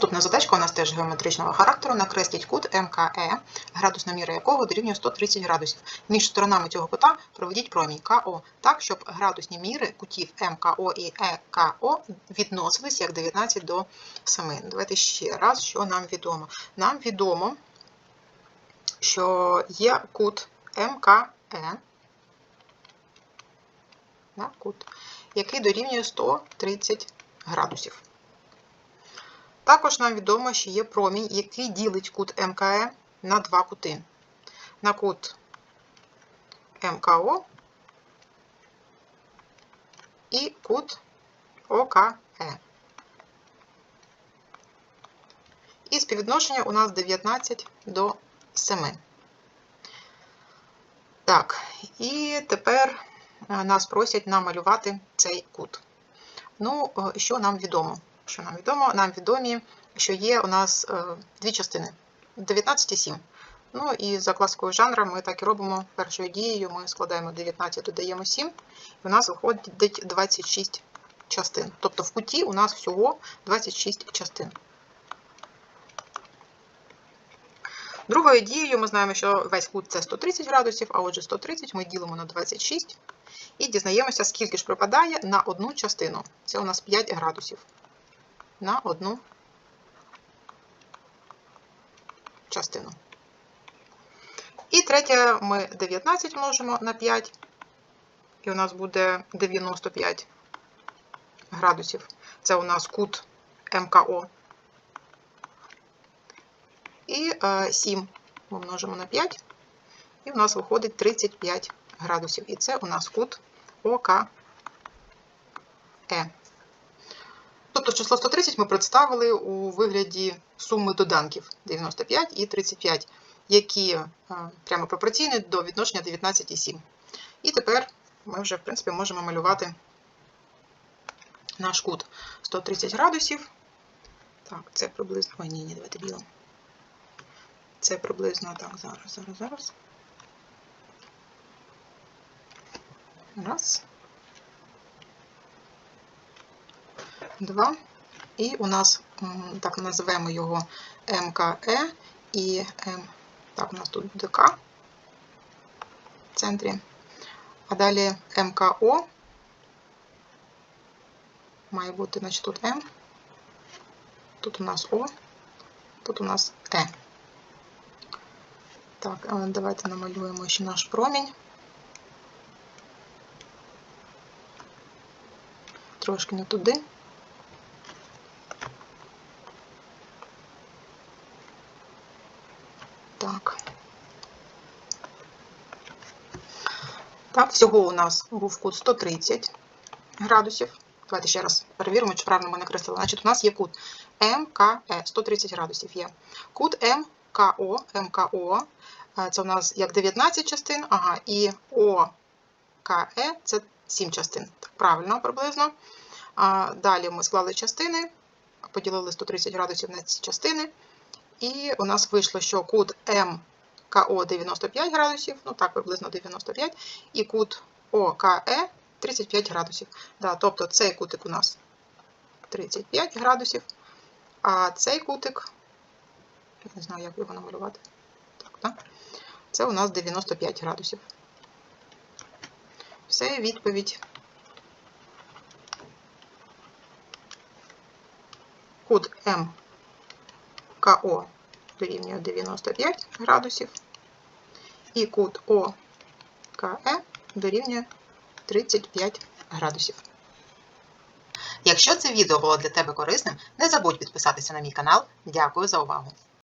Наступна задачка у нас теж геометричного характеру. Накресліть кут МКЕ, градусна міра якого дорівнює 130 градусів. Між сторонами цього кута проведіть промінь КО так, щоб градусні міри кутів МКО і ЕКО відносились як 19 до 7. Давайте ще раз, що нам відомо. Нам відомо, що є кут МКЕ, кут, який дорівнює 130 градусів. Також нам відомо, що є промінь, який ділить кут МКЕ на два кути. На кут МКО і кут ОКЕ. І співвідношення у нас 19 до 7. Так, і тепер е, нас просять намалювати цей кут. Ну, е, що нам відомо? Що нам відомо? Нам відомі, що є у нас е, дві частини 19 і 7. Ну і за класикою жанру ми так і робимо. Першою дією ми складаємо 19, додаємо 7, і у нас виходить 26 частин. Тобто в куті у нас всього 26 частин. Другою дією ми знаємо, що весь кут це 130 градусів, а отже 130 ми ділимо на 26 і дізнаємося, скільки ж припадає на одну частину. Це у нас 5 градусів. На одну частину. І третє, ми 19 множимо на 5, і у нас буде 95 градусів. Це у нас кут МКО. І 7 ми множимо на 5, і у нас виходить 35 градусів. І це у нас кут ОКЕ. Тобто число 130 ми представили у вигляді суми доданків 95 і 35, які прямо пропорційні до відношення 19 і 7. І тепер ми вже, в принципі, можемо малювати наш кут 130 градусів. Так, це приблизно. Ой, ні, ні, давайте білим. Це приблизно так, зараз, зараз, зараз. Раз. Два. І у нас, так, називаємо його МКЕ і М. Так, у нас тут буде К в центрі. А далі МКО. Має бути, значить, тут М. Тут у нас О, тут у нас Е. Так, давайте намалюємо ще наш промінь. Трошки не туди. Так. Так, всього у нас був кут 130 градусів. Давайте ще раз перевіримо, чи правильно ми накреслили. Значить, у нас є кут МКЕ 130 градусів є. Кут МКО, МКО, це у нас як 19 частин, ага, і ОКЕ це 7 частин. Так, правильно, приблизно. А, Далі ми склали частини, поділили 130 градусів на ці частини. І у нас вийшло, що кут МКО 95 градусів, ну так, приблизно 95, і кут ОКЕ 35 градусів. Да, Тобто цей кутик у нас 35 градусів, а цей кутик, я не знаю, як його намалювати. Так, так. Це у нас 95 градусів. Все, відповідь. Кут МКО дорівнює 95 градусів, і кут ОКЕ дорівнює 35 градусів. Якщо це відео було для тебе корисним, не забудь підписатися на мій канал. Дякую за увагу!